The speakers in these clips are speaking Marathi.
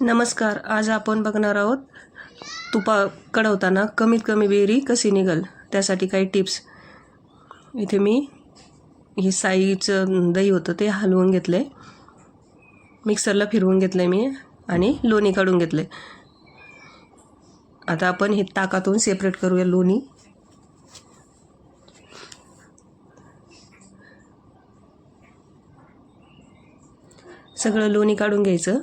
नमस्कार आज आपण बघणार आहोत तुपा कढवताना कमीत कमी बेरी कशी निघल त्यासाठी काही टिप्स. इथे मी हे साईचं दही होतं ते हलवून घेतलं आहे मिक्सरला फिरवून घेतलं आहे मी आणि लोणी काढून घेतलं आहे आता आपण हे ताकातून सेपरेट करूया लोणी. सगळं लोणी काढून घ्यायचं.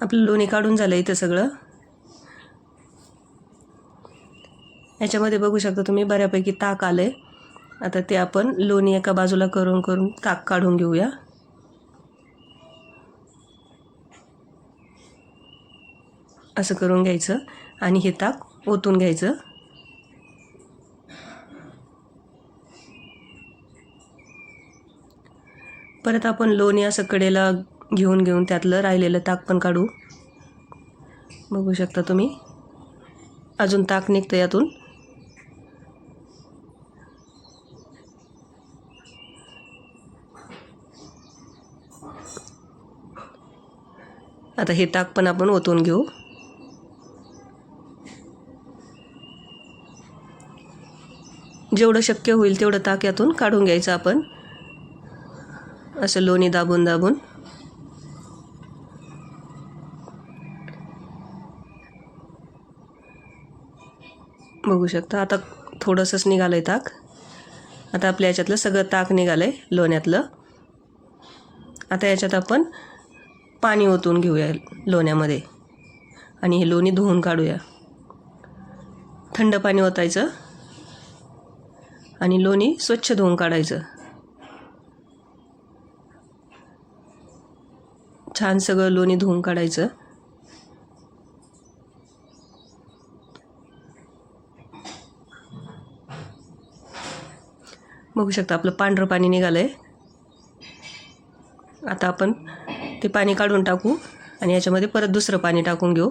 आपलं लोणी काढून झालं इथं सगळं. याच्यामध्ये बघू शकता तुम्ही बऱ्यापैकी ताक आलं आहे आता ते आपण लोणी एका बाजूला करून करून ताक काढून घेऊया. असं करून घ्यायचं आणि हे ताक ओतून घ्यायचं. परत आपण लोणी असं कडेला घेऊन घेऊन त्यातलं राहिलेलं ताक पण काढू. बघू शकता तुम्ही. अजून ताक निघतं यातून. आता हे ताक पण आपण ओतून घेऊ. जेवढं शक्य होईल तेवढं ताक यातून काढून घ्यायचं आपण. असं लोणी दाबून दाबून बघू शकता. आता थोडंसंच निघालं आहे ताक. आता आपल्या याच्यातलं सगळं ताक निघालं आहे लोण्यातलं. आता याच्यात आपण पाणी ओतून घेऊया लोण्यामध्ये. आणि हे लोणी धुवून काढूया. थंड पाणी ओतायचं. आणि लोणी स्वच्छ धुवून काढायचं. छान सगळं लोणी धुवून काढायचं. बघू शकता आपलं पांढरं पाणी निघालं आहे आता आपण ते पाणी काढून टाकू आणि याच्यामध्ये परत दुसरं पाणी टाकून घेऊ.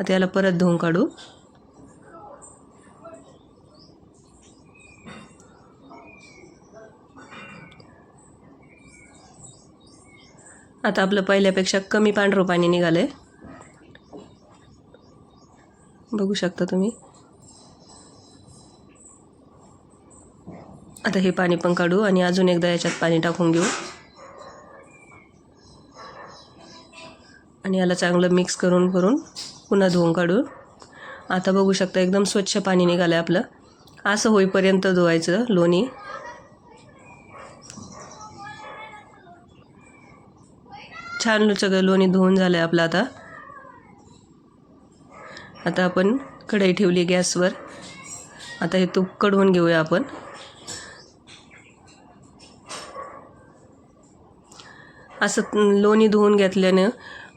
आता याला परत धुवून काढू. आता आपलं पहिल्यापेक्षा कमी पांढरं पाणी निघालं आहे बघू शकता तुम्ही. आता हे पाणी पण काढू आणि अजून एकदा याच्यात पाणी टाकून घेऊ. आणि याला चांगलं मिक्स करून करून पुन्हा धुवून काढू. आता बघू शकता एकदम स्वच्छ पाणी निघालं आहे आपलं. असं होईपर्यंत धुवायचं लोणी. छान सगळं लोणी धुवून झालं आहे आपलं आता. आता आपण कढई ठेवली गॅसवर. आता हे तूप कडवून घेऊया आपण. असं लोणी धुवून घेतल्यानं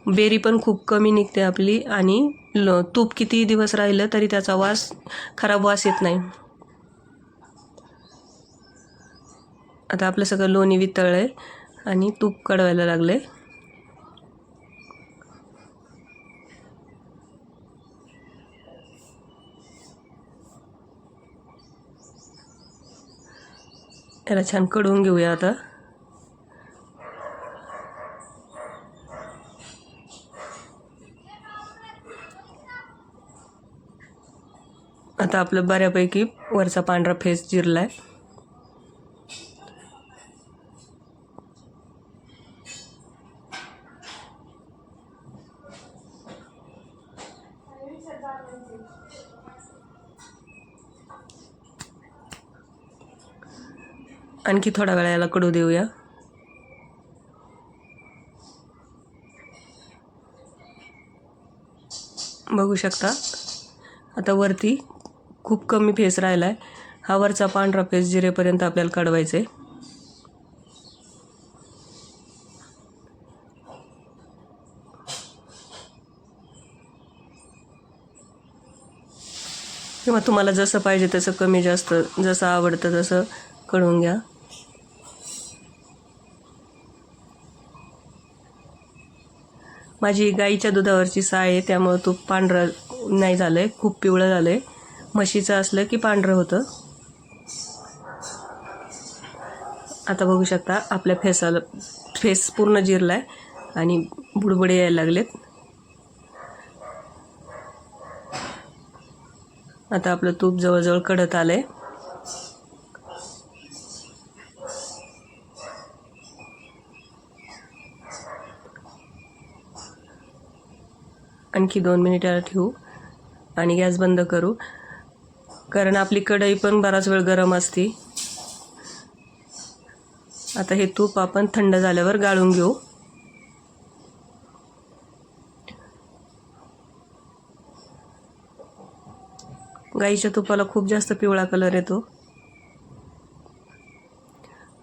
बेरी पण खूप कमी निघते आपली आणि ल तूप किती दिवस राहिलं तरी त्याचा वास खराब वास येत नाही. आता आपलं सगळं लोणी वितळलं आहे आणि तूप कडवायला लागलं आहे याला छान कडवून घेऊया आता. आता आपलं बऱ्यापैकी वरचा पांढरा फेस जिरला आहे आणखी थोडा वेळा याला कडू देऊया. बघू शकता. आता वरती खूप कमी फेस राहिला आहे हा वरचा पांढरा फेस जिरेपर्यंत आपल्याला काढवायचा आहे किंवा तुम्हाला जसं पाहिजे तसं कमी जास्त जसं आवडतं तसं कळवून घ्या. माझी गाईच्या दुधावरची साय आहे त्यामुळं तूप पांढरं नाही झालं आहे खूप पिवळं झालं आहे म्हशीचं असलं की पांढरं होतं. आता बघू शकता आपल्या फेसाला फेस पूर्ण जिरला आहे आणि बुडबुडे यायला लागलेत. आता आपलं तूप जवळजवळ कडत आलं आहे आणखी दोन मिनिटाला ठेवू आणि गॅस बंद करू. कारण आपली कढई पण बराच वेळ गरम असते. आता हे तूप आपण थंड झाल्यावर गाळून घेऊ. गाईच्या तुपाला खूप जास्त पिवळा कलर येतो.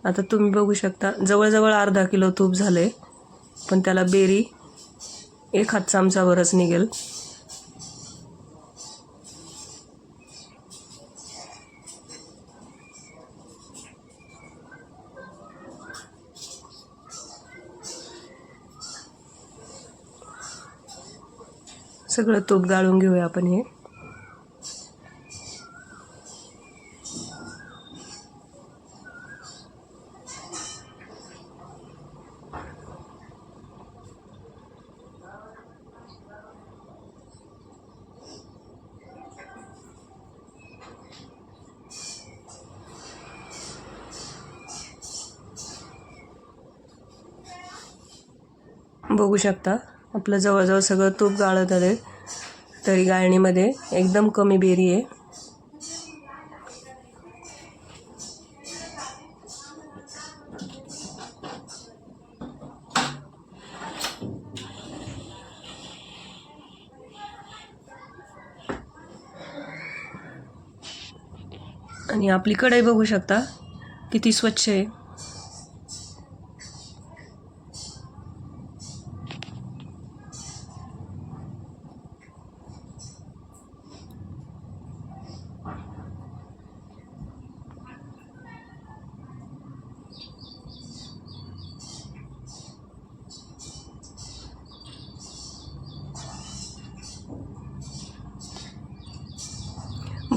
आता तुम्ही बघू शकता जवळजवळ अर्धा किलो तूप झालं आहे पण त्याला बेरी एक हात चमचावरच निघेल. सगळं तूप गाळून घेऊया आपण हे. बघू शकता. आपलं जवळजवळ सगळं तूप गाळत आलं तरी गाळणीमध्ये एकदम कमी बेरी आहे. आणि आपली कढई बघू शकता. किती स्वच्छ आहे.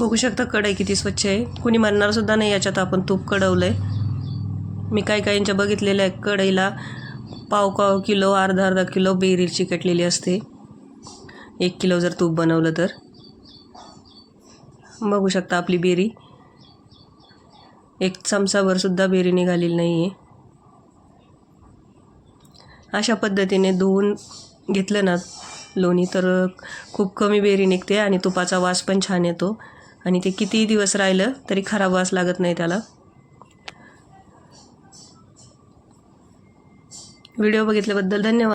बघू शकता कढई किती स्वच्छ आहे. कुणी म्हणणारसुद्धा नाही याच्यात आपण तूप कढवलं आहे मी काही काहींच्या बघितलेल्या आहे कढईला पाव पाव किलो अर्धा अर्धा किलो बेरी चिकटलेली असते. एक किलो जर तूप बनवलं तर. बघू शकता आपली बेरी. एक चमचाभरसुद्धा बेरी निघालेली नाही आहे अशा पद्धतीने धुवून घेतलं ना लोणी तर खूप कमी बेरी निघते आणि तुपाचा वास पण छान येतो. आणि ते कितीही दिवस राहिलं तरी खराब वास लागत नाही त्याला. व्हिडिओ बघितल्याबद्दल धन्यवाद.